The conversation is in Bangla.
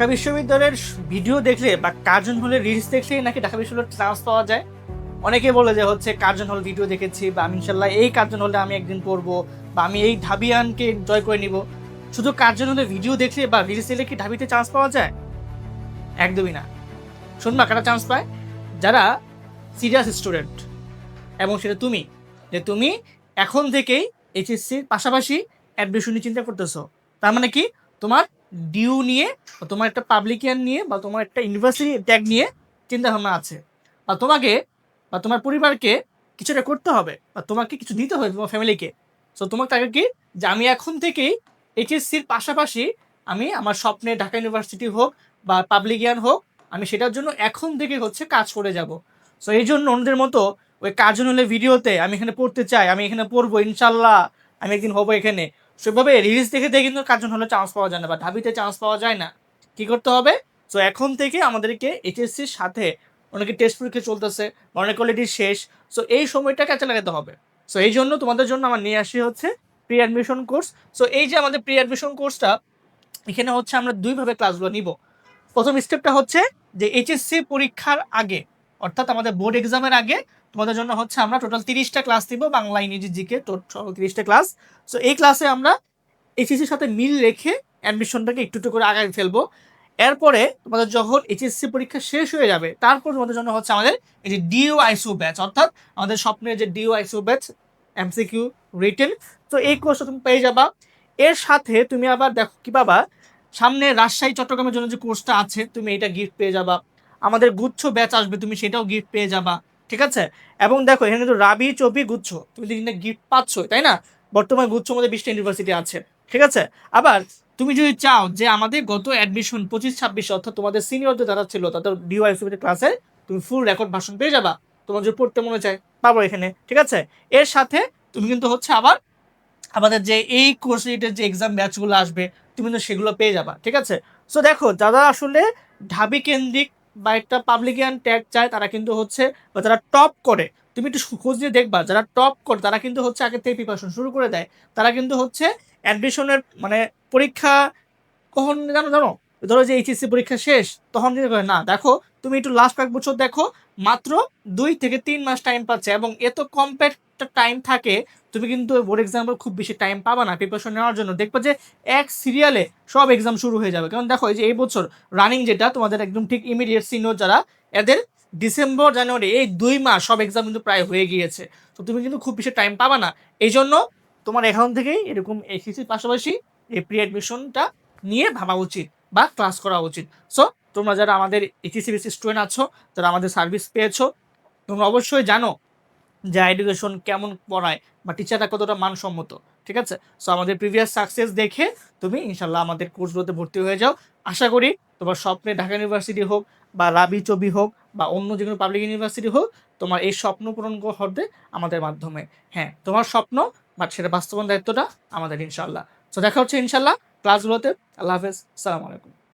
ঢাকা বিশ্ববিদ্যালয়ের ভিডিও দেখলে বা কার্জন হলের রিলস দেখলে নাকি ঢাকা বিশ্ববিদ্যালয়ের চান্স পাওয়া যায়? অনেকে বলে যে হচ্ছে কার্জন হল ভিডিও দেখেছি বা আমি ইনশাল্লাহ এই কার্জন হলে আমি একদিন পড়ব বা আমি এই ঢাবিয়ানকে জয় করে নিব। শুধু কার্জন হলে ভিডিও দেখলে বা রিলস দেখলে কি ঢাবিতে চান্স পাওয়া যায়? একদমই না। শুনবা কারা চান্স পায়? যারা সিরিয়াস স্টুডেন্ট এবং সেটা তুমি, যে তুমি এখন থেকেই এইচএসসির পাশাপাশি অ্যাডমিশন নিয়ে চিন্তা করতেছো। তার মানে কি? তোমার ডিউ নিয়ে বা তোমার একটা পাবলিকিয়ান নিয়ে বা তোমার একটা ইউনিভার্সিটি ট্যাগ নিয়ে চিন্তা ভাবনা আছে। বা তোমাকে বা তোমার পরিবারকে কিছুটা করতে হবে বা তোমাকে কিছু দিতে হবে তোমার ফ্যামিলিকে সো তোমার তাকে কি যে আমি এখন থেকেই এইচএসসির পাশাপাশি আমি আমার স্বপ্নে ঢাকা ইউনিভার্সিটি হোক বা পাবলিকিয়ান হোক, আমি সেটার জন্য এখন থেকে হচ্ছে কাজ করে যাব। সো এই জন্য অন্যদের মতো ওই কার্জন হলে ভিডিওতে আমি এখানে পড়তে চাই, আমি এখানে পড়ব ইনশাল্লাহ, আমি একদিন হব এখানে। সেভাবে রিলিজ দেখে দেখে কিন্তু কার্জন হলে চান্স পাওয়া যায় না বা ঢাবিতে চান্স পাওয়া যায় না। কি করতে হবে? সো এখন থেকে আমাদেরকে এইচএসসির সাথে অনেকে টেস্ট পরীক্ষা চলতেছে অনেক অলরেডি শেষ। সো এই সময়টা কাজে লাগাতে হবে। সো এই জন্য তোমাদের জন্য আমার নিয়ে আসি হচ্ছে প্রি অ্যাডমিশন কোর্স সো এই যে আমাদের প্রি অ্যাডমিশন কোর্সটা এখানে হচ্ছে আমরা দুইভাবে ক্লাসগুলো নিব। প্রথম স্টেপটা হচ্ছে যে এইচএসসি পরীক্ষার আগে অর্থাৎ আমাদের বোর্ড এক্সামের আগে তোমাদের জন্য হচ্ছে আমরা টোটাল তিরিশটা ক্লাস দিব, বাংলা, ইংরেজি, জিকে টোটাল তিরিশটা ক্লাস সো এই ক্লাসে আমরা এইচএসসির সাথে মিল রেখে অ্যাডমিশনটাকে একটু একটু করে আগায় ফেলব। এরপরে তোমাদের যখন এইচএসসি পরীক্ষা শেষ হয়ে যাবে, তারপর তোমাদের জন্য হচ্ছে আমাদের এই যে ডিও আইসিউ ব্যাচ অর্থাৎ আমাদের স্বপ্নের যে ডিও আইসিউ ব্যাচ এমসিকিউ রিটেন তো এই কোর্সটা তুমি পেয়ে যাবা। এর সাথে তুমি আবার দেখো কি পাবা, সামনে রাজশাহী, চট্টগ্রামের জন্য যে কোর্সটা আছে, তুমি এটা গিফট পেয়ে যাবা। আমাদের গুচ্ছ ব্যাচ আসবে, তুমি সেটাও গিফট পেয়ে যাবা, ঠিক আছে? এবং দেখো, এখানে কিন্তু রাবি চবি গুচ্ছ, তুমি তিনটা গিফট পাচ্ছ তাই না? বর্তমানে গুচ্ছ মধ্যে বিশটা ইউনিভার্সিটি আছে, ঠিক আছে? আবার তুমি যদি চাও যে আমাদের গত অ্যাডমিশন পঁচিশ, ছাব্বিশ, অর্থাৎ তোমাদের সিনিয়রদের যারা ছিল, তাদের ডিওয়াইসিতে ক্লাসে তুমি ফুল রেকর্ড ভাষণ পেয়ে যাবা, তোমার যদি পড়তে মনে চায়, পাবো এখানে, ঠিক আছে? এর সাথে তুমি কিন্তু হচ্ছে আবার আমাদের যে এই কোর্স রিলেটেড যে এক্সাম ব্যাচগুলো আসবে, তুমি কিন্তু সেগুলো পেয়ে যাবা, ঠিক আছে? সো দেখো, যারা আসলে ঢাবি কেন্দ্রিক বা একটা পাবলিকিয়ান ট্যাগ চায়, তারা কিন্তু হচ্ছে, বা যারা টপ করে, তুমি একটু খোঁজ দিয়ে দেখবা, যারা টপ করে, তারা কিন্তু হচ্ছে আগে থেকে প্রিপারেশন শুরু করে দেয়। তারা কিন্তু হচ্ছে অ্যাডমিশনের মানে পরীক্ষা কখন জানো জানো? ধরো যে এইচএসসি পরীক্ষা শেষ, তখন করে, না, দেখো, তুমি একটু লাস্ট কয়েক বছর দেখো, মাত্র দুই থেকে তিন মাস টাইম পাচ্ছে এবং এত কম্প্যাক্ট টাইম থাকে, তুমি কিন্তু বোর্ড এক্সাম্পল খুব বেশি টাইম পাবা না প্রিপারেশন নেওয়ার জন্য। দেখবে যে এক সিরিয়ালে সব এক্সাম শুরু হয়ে যাবে। কারণ দেখো যে এই বছর রানিং যেটা, তোমাদের একদম ঠিক ইমিডিয়েট সিনিয়র যারা, এদের ডিসেম্বর জানুয়ারি এই দুই মাস সব এক্সাম কিন্তু প্রায় হয়ে গিয়েছে। তো তুমি কিন্তু খুব বেশি টাইম পাবা না। এই জন্য তোমার এখন থেকেই এরকম এসিসির পাশাপাশি এই প্রি অ্যাডমিশনটা নিয়ে ভাবা উচিত বা ক্লাস করা উচিত। সো তোমরা যারা আমাদের এইচএসি বিসি স্টুডেন্ট আছো, যারা আমাদের সার্ভিস পেয়েছ, তোমরা অবশ্যই জানো যে এডুকেশন কেমন পড়ায়, বা টিচাররা কতটা মানসম্মত, ঠিক আছে? সো আমাদের প্রিভিয়াস সাকসেস দেখে তুমি ইনশাল্লাহ আমাদের কোর্সগুলোতে ভর্তি হয়ে যাও। আশা করি তোমার স্বপ্নে ঢাকা ইউনিভার্সিটি হোক, বা রাবি চবি হোক, বা অন্য যে কোনো পাবলিক ইউনিভার্সিটি হোক, তোমার এই স্বপ্ন পূরণ হবে আমাদের মাধ্যমে। হ্যাঁ তোমার স্বপ্ন বাট সেটা বাস্তবায়ন দায়িত্বটা আমাদের ইনশাল্লাহ সো দেখা হচ্ছে ইনশাল্লাহ ক্লাসগুলোতে আল্লাহ হাফেজ। সালাম আলাইকুম।